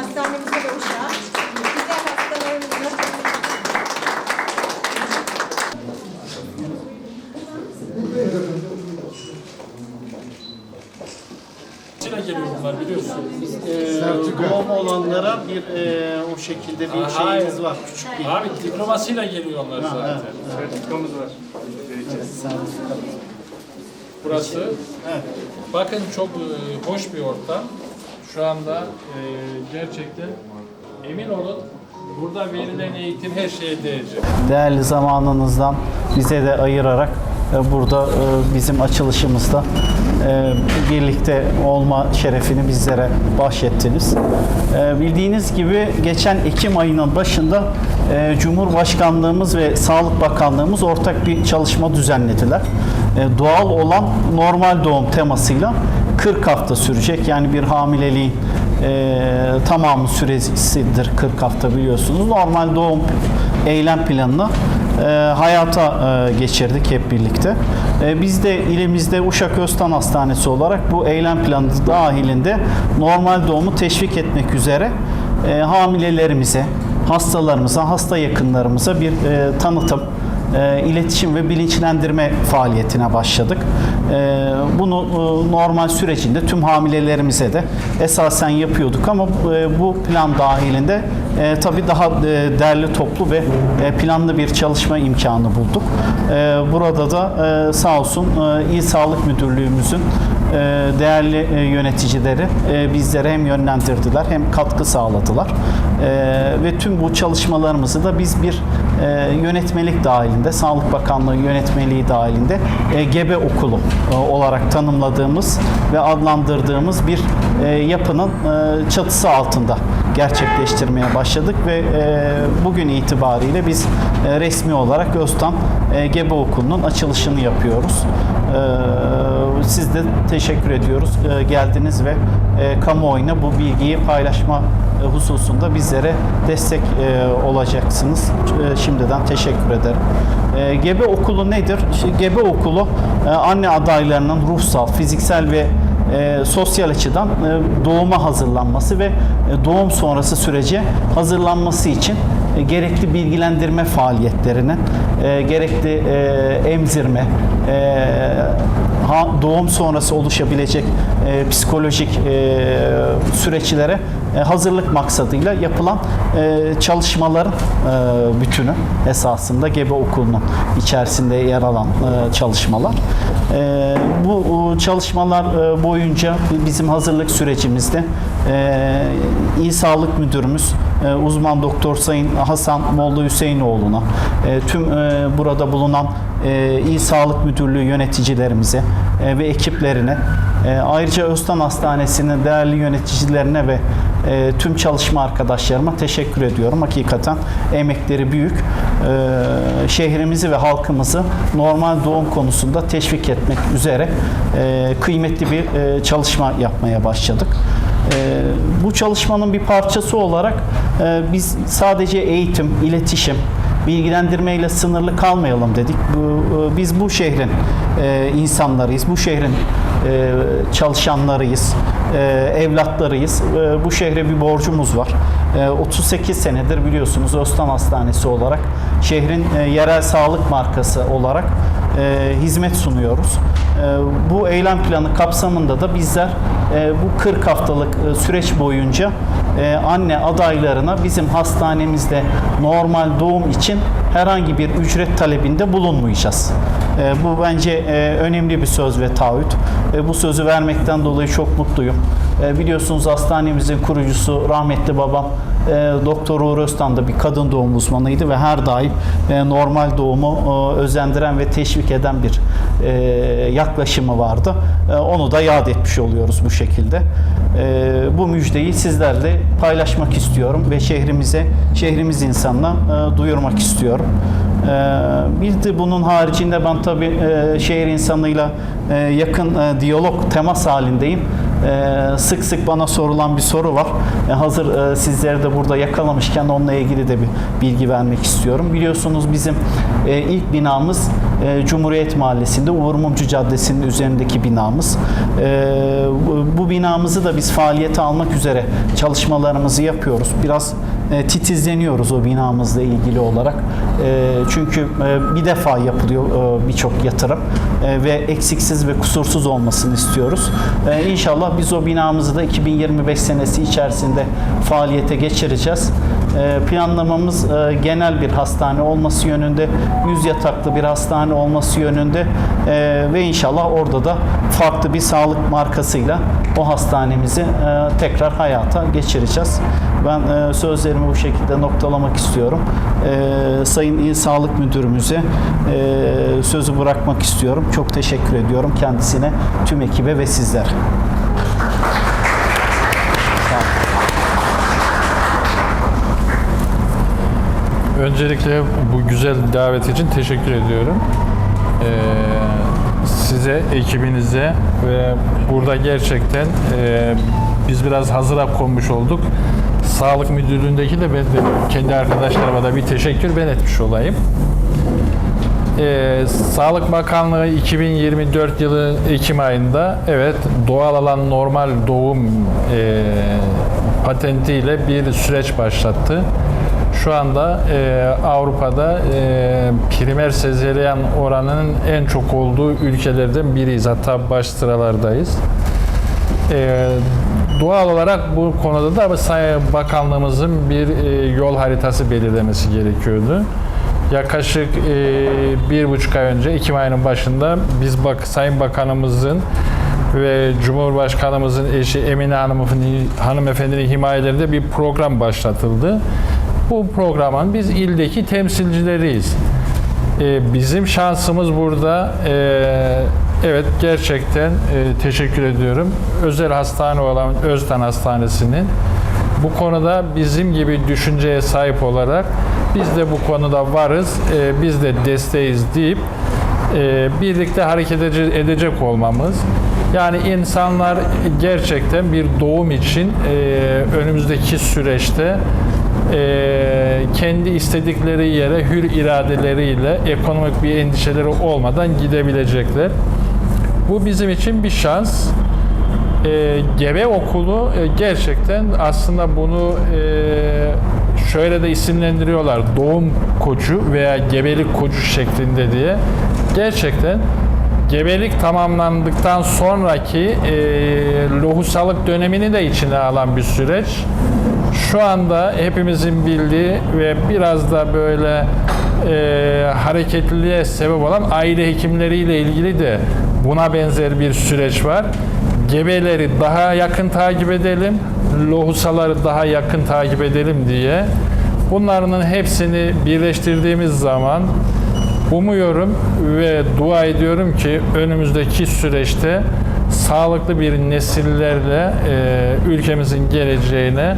hastanemizde de uşağı. Güzel hastalarımızla Sırasıyla geliyor bunlar biliyorsun. Ee, doğum olanlara bir e, o şekilde bir Aa, şeyimiz hayır. var. Küçük bir Abi diplomasıyla geliyorlar zaten. Sertifikamız var. Burası. Evet. Bakın çok e, hoş bir ortam. Şu anda e, gerçekten emin olun burada verilen eğitim her şeye değecek. değerli zamanınızdan bize de ayırarak e, burada e, bizim açılışımızda e, birlikte olma şerefini bizlere bahşettiniz. Bildiğiniz gibi geçen Ekim ayının başında Cumhurbaşkanlığımız ve Sağlık Bakanlığımız ortak bir çalışma düzenlediler. Doğal olan normal doğum temasıyla 40 hafta sürecek. Yani bir hamileliğin e, tamamı süresidir 40 hafta biliyorsunuz. Normal doğum eylem planını e, hayata e, geçirdik hep birlikte. E, biz de ilimizde Uşak Öztan Hastanesi olarak bu eylem planı dahilinde normal doğumu teşvik etmek üzere e, hamilelerimize, hastalarımıza, hasta yakınlarımıza bir e, tanıtım, e, iletişim ve bilinçlendirme faaliyetine başladık. E, bunu e, normal sürecinde tüm hamilelerimize de esasen yapıyorduk ama e, bu plan dahilinde e, tabii daha e, derli toplu ve e, planlı bir çalışma imkanı bulduk. E, burada da e, sağ olsun e, İl Sağlık Müdürlüğümüzün e, değerli e, yöneticileri e, bizlere hem yönlendirdiler hem katkı sağladılar. Ve tüm bu çalışmalarımızı da biz bir yönetmelik dahilinde, Sağlık Bakanlığı yönetmeliği dahilinde gebe okulu olarak tanımladığımız ve adlandırdığımız bir yapının çatısı altında gerçekleştirmeye başladık ve e, bugün itibariyle biz e, resmi olarak Öztan e, Gebe Okulu'nun açılışını yapıyoruz. E, siz de teşekkür ediyoruz. E, geldiniz ve e, kamuoyuna bu bilgiyi paylaşma e, hususunda bizlere destek e, olacaksınız. E, şimdiden teşekkür ederim. E, Gebe Okulu nedir? Gebe Okulu e, anne adaylarının ruhsal, fiziksel ve e, sosyal açıdan e, doğuma hazırlanması ve e, doğum sonrası sürece hazırlanması için gerekli bilgilendirme faaliyetlerinin, e, gerekli e, emzirme, e, doğum sonrası oluşabilecek e, psikolojik e, süreçlere e, hazırlık maksadıyla yapılan e, çalışmaların e, bütünü esasında Gebe Okulu'nun içerisinde yer alan e, çalışmalar. E, bu e, çalışmalar e, boyunca bizim hazırlık sürecimizde e, İl Sağlık Müdürümüz e, uzman doktor Sayın Hasan Molla Hüseyinoğlu'na e, tüm e, burada bulunan e, İl Sağlık Müdürlüğü yöneticilerimize e, ve ekiplerine ayrıca Öztan Hastanesi'nin değerli yöneticilerine ve tüm çalışma arkadaşlarıma teşekkür ediyorum. Hakikaten emekleri büyük. Şehrimizi ve halkımızı normal doğum konusunda teşvik etmek üzere kıymetli bir çalışma yapmaya başladık. E, bu çalışmanın bir parçası olarak e, biz sadece eğitim, iletişim, bilgilendirmeyle sınırlı kalmayalım dedik. E, biz bu şehrin e, insanlarıyız, bu şehrin çalışanlarıyız, evlatlarıyız. Bu şehre bir borcumuz var. E, 38 senedir biliyorsunuz Öztan Hastanesi olarak şehrin e, yerel sağlık markası olarak e, hizmet sunuyoruz. E, bu eylem planı kapsamında da bizler bu 40 haftalık süreç boyunca anne adaylarına bizim hastanemizde normal doğum için herhangi bir ücret talebinde bulunmayacağız. E, bu bence e, önemli bir söz ve taahhüt. E, bu sözü vermekten dolayı çok mutluyum. E, biliyorsunuz hastanemizin kurucusu rahmetli babam e, Doktor Uğur Öztan da bir kadın doğum uzmanıydı ve her daim e, normal doğumu e, özendiren ve teşvik eden bir e, yaklaşımı vardı. E, onu da yad etmiş oluyoruz bu şekilde. E, bu müjdeyi sizlerle paylaşmak istiyorum ve şehrimize, şehrimiz insanına e, duyurmak istiyorum. E, bir de bunun haricinde ben tabii e, şehir insanıyla e, yakın e, diyalog, temas halindeyim. E, sık sık bana sorulan bir soru var. E, hazır e, sizleri de burada yakalamışken onunla ilgili de bir bilgi vermek istiyorum. Biliyorsunuz bizim e, ilk binamız e, Cumhuriyet Mahallesi'nde Uğur Mumcu Caddesi'nin üzerindeki binamız. Bu, binamızı da biz faaliyete almak üzere çalışmalarımızı yapıyoruz. Biraz titizleniyoruz o binamızla ilgili olarak. Çünkü bir defa yapılıyor e, birçok yatırım ve eksiksiz ve kusursuz olmasını istiyoruz. E, İnşallah biz o binamızı da 2025 senesi içerisinde faaliyete geçireceğiz. E, Planlamamız e, genel bir hastane olması yönünde, 100 yataklı bir hastane olması yönünde e, ve inşallah orada da farklı bir sağlık markasıyla o hastanemizi e, tekrar hayata geçireceğiz. Ben sözlerimi bu şekilde noktalamak istiyorum. Sayın İl Sağlık Müdürümüze sözü bırakmak istiyorum. Çok teşekkür ediyorum kendisine, tüm ekibe ve sizlere. Öncelikle bu güzel davet için teşekkür ediyorum. Ee, size, ekibinize ve burada gerçekten e, biz biraz hazıra konmuş olduk. Sağlık Müdürlüğü'ndeki de ben de kendi arkadaşlarıma da bir teşekkür ben etmiş olayım. Ee, Sağlık Bakanlığı 2024 yılı Ekim ayında evet doğal alan normal doğum e, patentiyle bir süreç başlattı. Şu anda e, Avrupa'da e, primer sezeryan oranının en çok olduğu ülkelerden biriyiz. Hatta baş sıralardayız. E, doğal olarak bu konuda da bakanlığımızın bir e, yol haritası belirlemesi gerekiyordu. Yaklaşık e, bir buçuk ay önce, Ekim ayının başında biz bak, Sayın Bakanımızın ve Cumhurbaşkanımızın eşi Emine Hanım, hanımefendinin himayelerinde bir program başlatıldı. Bu programın biz ildeki temsilcileriyiz. Ee, bizim şansımız burada. Ee, evet gerçekten e, teşekkür ediyorum. Özel hastane olan Özden Hastanesi'nin bu konuda bizim gibi düşünceye sahip olarak biz de bu konuda varız, e, biz de desteğiz deyip e, birlikte hareket edece- edecek olmamız. Yani insanlar gerçekten bir doğum için e, önümüzdeki süreçte e, kendi istedikleri yere hür iradeleriyle ekonomik bir endişeleri olmadan gidebilecekler. Bu bizim için bir şans. E, gebe okulu e, gerçekten aslında bunu e, şöyle de isimlendiriyorlar. Doğum koçu veya gebelik koçu şeklinde diye. Gerçekten gebelik tamamlandıktan sonraki e, lohusalık dönemini de içine alan bir süreç. Şu anda hepimizin bildiği ve biraz da böyle e, hareketliliğe sebep olan aile hekimleriyle ilgili de buna benzer bir süreç var. Gebeleri daha yakın takip edelim, lohusaları daha yakın takip edelim diye. Bunların hepsini birleştirdiğimiz zaman umuyorum ve dua ediyorum ki önümüzdeki süreçte sağlıklı bir nesillerle e, ülkemizin geleceğine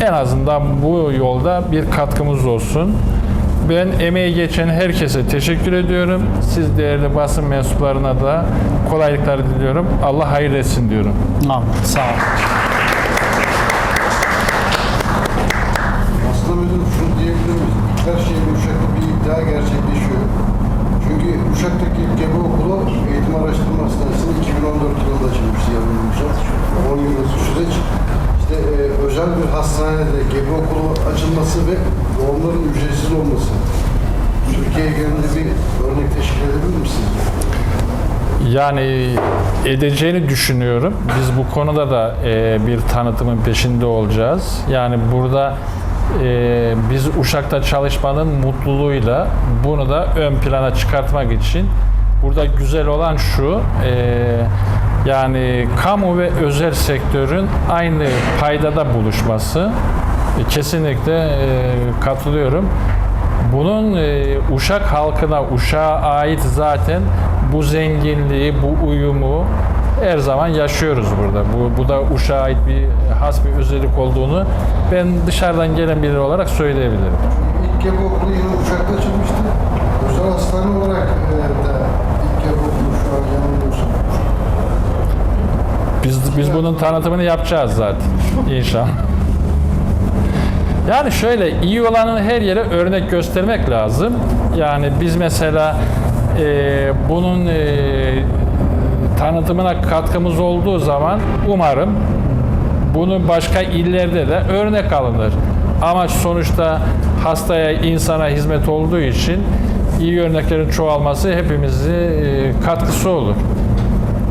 en azından bu yolda bir katkımız olsun. Ben emeği geçen herkese teşekkür ediyorum. Siz değerli basın mensuplarına da kolaylıklar diliyorum. Allah hayır etsin diyorum. Amin. Sağ olun. Aslında müdürüm şunu diyebilir miyiz? Her şeyin Uşak'ta bir iddia gerçekleşiyor. Çünkü Uşak'taki gebe okulu eğitim araştırma hastanesini 2014 yılında açılmıştı yanılmıyorsam. 10 yıllık süreç. İşte e, özel bir hastanede gebe okulu açılması ve doğumların ücretsiz olması. Türkiye genelinde bir örnek teşkil edebilir misiniz? Yani edeceğini düşünüyorum. Biz bu konuda da e, bir tanıtımın peşinde olacağız. Yani burada e, biz Uşak'ta çalışmanın mutluluğuyla bunu da ön plana çıkartmak için burada güzel olan şu e, yani kamu ve özel sektörün aynı paydada buluşması E, kesinlikle e, katılıyorum. Bunun e, Uşak halkına, Uşak'a ait zaten bu zenginliği, bu uyumu her zaman yaşıyoruz burada. Bu, bu da Uşak'a ait bir has bir özellik olduğunu ben dışarıdan gelen biri olarak söyleyebilirim. İlk gebe okulu yine Uşak'ta açılmıştı. Özel hastane olarak e, da ilk okulu şu an yanılmıyorsam Biz biz bunun tanıtımını yapacağız zaten inşallah. Yani şöyle iyi olanın her yere örnek göstermek lazım. Yani biz mesela e, bunun e, tanıtımına katkımız olduğu zaman umarım bunu başka illerde de örnek alınır. Amaç sonuçta hastaya, insana hizmet olduğu için iyi örneklerin çoğalması hepimizi e, katkısı olur.